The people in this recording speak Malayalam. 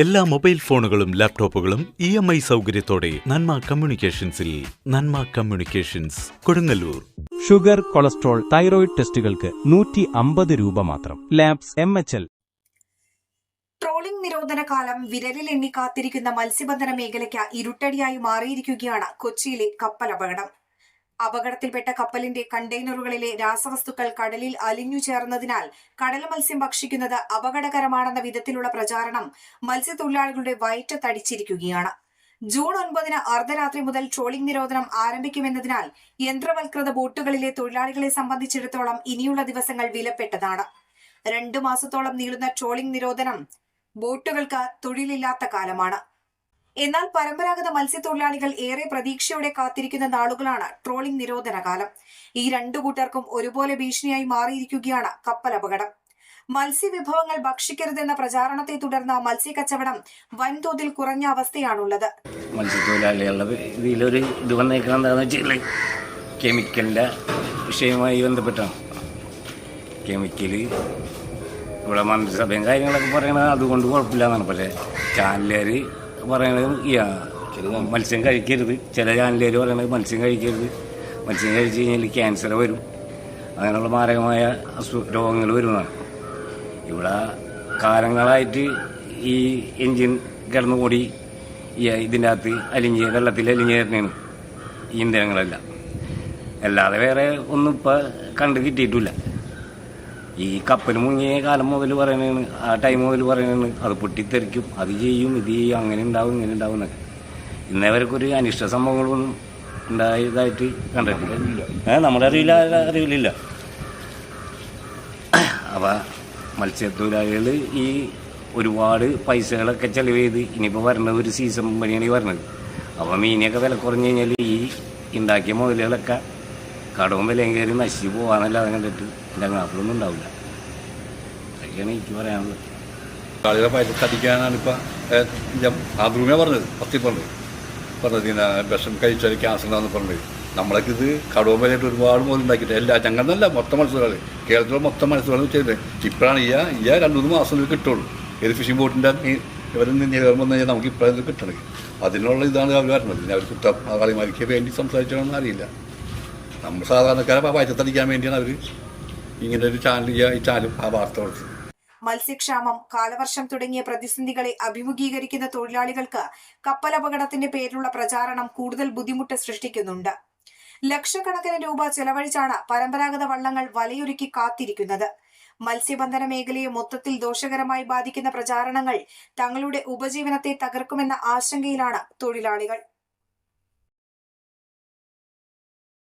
എല്ലാ മൊബൈൽ ഫോണുകളും ലാപ്ടോപ്പുകളും ഇ എം ഐ സൗകര്യത്തോടെ Nanma കമ്മ്യൂണിക്കേഷൻസിൽ Nanma communications Kodungallur. Sugar cholesterol thyroid ടെസ്റ്റുകൾക്ക് നൂറ്റി അമ്പത് രൂപ മാത്രം. Labs M H L. Trawling നിരോധന കാലം വിരലിൽ എണ്ണി കാത്തിരിക്കുന്ന മത്സ്യബന്ധന മേഖലയ്ക്ക് ഇരുട്ടടിയായി മാറിയിരിക്കുകയാണ് കൊച്ചിയിലെ കപ്പൽ അപകടം അപകടത്തിൽപ്പെട്ട കപ്പലിന്റെ കണ്ടെയ്നറുകളിലെ രാസവസ്തുക്കൾ കടലിൽ അലിഞ്ഞു ചേർന്നതിനാൽ കടൽ മത്സ്യം ഭക്ഷിക്കുന്നത് അപകടകരമാണെന്ന വിധത്തിലുള്ള പ്രചാരണം മത്സ്യത്തൊഴിലാളികളുടെ വയറ്റത്തടിച്ചിരിക്കുകയാണ് ജൂൺ ഒൻപതിന് അർദ്ധരാത്രി മുതൽ ട്രോളിംഗ് നിരോധനം ആരംഭിക്കുമെന്നതിനാൽ യന്ത്രവൽകൃത ബോട്ടുകളിലെ തൊഴിലാളികളെ സംബന്ധിച്ചിടത്തോളം ഇനിയുള്ള ദിവസങ്ങൾ വിലപ്പെട്ടതാണ്. രണ്ടു മാസത്തോളം നീളുന്ന ട്രോളിംഗ് നിരോധനം ബോട്ടുകൾക്ക് തൊഴിലില്ലാത്ത കാലമാണ്. എന്നാൽ പരമ്പരാഗത മത്സ്യത്തൊഴിലാളികൾ ഏറെ പ്രതീക്ഷയോടെ കാത്തിരിക്കുന്ന നാളുകളാണ് ട്രോളിംഗ് നിരോധന കാലം ഈ രണ്ടു കൂട്ടർക്കും ഒരുപോലെ ഭീഷണിയായി മാറിയിരിക്കുകയാണ് കപ്പൽ അപകടം. മത്സ്യവിഭവങ്ങൾ ഭക്ഷിക്കരുതെന്ന പ്രചാരണത്തെ തുടർന്ന് മത്സ്യക്കച്ചവടം വൻതോതിൽ കുറഞ്ഞ അവസ്ഥയാണുള്ളത്. മത്സ്യത്തൊഴിലാളികളുടെ ഇതിലൊരു ഇത് വന്നേക്കണം എന്താണെന്ന് വെച്ചാൽ കെമിക്കലിന്റെ വിഷയവുമായി ബന്ധപ്പെട്ടാണ്. കെമിക്കൽ ഇവിടെ മന്ത്രിസഭയും കാര്യങ്ങളൊക്കെ പറയണത് അതുകൊണ്ട് കുഴപ്പമില്ല എന്നാണ് പക്ഷേ ചാനലുകാർ പറയണത് മത്സ്യം കഴിക്കരുത്. ചില ചാനലുകാർ പറയണത് മത്സ്യം കഴിക്കരുത്. മത്സ്യം കഴിച്ച് കഴിഞ്ഞാൽ ക്യാൻസർ വരും. അങ്ങനെയുള്ള മാരകമായ അസു രോഗങ്ങൾ വരുന്നതാണ്. ഇവിടെ കാലങ്ങളായിട്ട് ഈ എൻജിൻ കിടന്നുകൂടി ഈ ഇതിന്റെ അകത്ത് അലിഞ്ഞ് വെള്ളത്തിൽ അലിഞ്ഞ് തന്നെയാണ് ഈ ഇന്ധനങ്ങളെല്ലാം. അല്ലാതെ വേറെ ഒന്നും ഇപ്പം കണ്ടു കിട്ടിയിട്ടില്ല. ഈ കപ്പൽ മുങ്ങിയ കാലം മുതൽ പറയണതാണ് ആ ടൈം മുതൽ പറയണതാണ് അത് പൊട്ടിത്തെറിക്കും അത് ചെയ്യും ഇത് ചെയ്യും അങ്ങനെ ഉണ്ടാവും ഇങ്ങനെ ഉണ്ടാവും എന്നൊക്കെ. ഇന്നേവരക്കൊരു അനിഷ്ട സംഭവങ്ങളൊന്നും ഉണ്ടായതായിട്ട് കണ്ടിട്ടില്ല. ഏ നമ്മുടെ അറിവില്ല അറിവിലില്ല. അപ്പോൾ മത്സ്യത്തൊഴിലാളികൾ ഈ ഒരുപാട് പൈസകളൊക്കെ ചെലവ് ചെയ്ത് ഇനിയിപ്പോൾ വരണത് ഒരു സീസൺ പണിയാണ് ഈ വരണത്. അപ്പോൾ മീനൊക്കെ വില കുറഞ്ഞു കഴിഞ്ഞാൽ ഈ ഉണ്ടാക്കിയ മുതലുകളൊക്കെ കടവും വിലയും കയറി നശിച്ച് പോകാനല്ലാതെ കണ്ടിട്ട്. എന്റെ നാട്ടിലൊന്നും ഉണ്ടാവില്ല. അതൊക്കെയാണ് എനിക്ക് പറയാനുള്ളത്. ആളുകളെ പയറ്റടിക്കാനാണ് ഇപ്പം ആദ്രൂമേ പറഞ്ഞത് പത്തി പറഞ്ഞത്. പറഞ്ഞത് പിന്നെ വിഷം കഴിച്ചാൽ ക്യാൻസർ ഉണ്ടാകുന്ന പറഞ്ഞത്. നമ്മളൊക്കെ ഇത് കടവും വിലയായിട്ട് ഒരുപാട് മുതൽ ഉണ്ടാക്കിയിട്ട് എല്ലാ ഞങ്ങളെന്നല്ല മൊത്തം മത്സ്യത്തൊഴിലാളി കേരളത്തിലെ മൊത്തം മത്സ്യത്തൊഴിലാളി ചെയ്തത്? ഇപ്പോഴാണ് ഈ ഈ രണ്ട് മൂന്ന് മാസം കിട്ടുള്ളൂ. ഏത് ഫിഷിംഗ് ബോട്ടിന്റെ ഇവരിൽ നിന്ന് വന്നു കഴിഞ്ഞാൽ നമുക്ക് ഇപ്പോഴാണ് കിട്ടണത്. അതിനുള്ള ഇതാണ് അവർ വരുന്നത് ഇനി അവർ കുറ്റ കളിമാരിക്ക് വേണ്ടി സംസാരിച്ചാണെന്ന് അറിയില്ല. നമ്മൾ സാധാരണക്കാരെ വയറ്റത്തടിക്കാൻ വേണ്ടിയാണ് അവർ ഇങ്ങനെ ഒരു ചാനൽ ഈ ചാനൽ ആ വാർത്ത കൊടുത്തത്. മത്സ്യക്ഷാമം കാലവർഷം തുടങ്ങിയ പ്രതിസന്ധികളെ അഭിമുഖീകരിക്കുന്ന തൊഴിലാളികൾക്ക് കപ്പലപകടത്തിന്റെ പേരിലുള്ള പ്രചാരണം കൂടുതൽ ബുദ്ധിമുട്ട് സൃഷ്ടിക്കുന്നുണ്ട്. ലക്ഷക്കണക്കിന് രൂപ ചെലവഴിച്ചാണ് പരമ്പരാഗത വള്ളങ്ങൾ വലയൊരുക്കി കാത്തിരിക്കുന്നത്. മത്സ്യബന്ധന മേഖലയെ മൊത്തത്തിൽ ദോഷകരമായി ബാധിക്കുന്ന പ്രചാരണങ്ങൾ തങ്ങളുടെ ഉപജീവനത്തെ തകർക്കുമെന്ന ആശങ്കയിലാണ് തൊഴിലാളികൾ.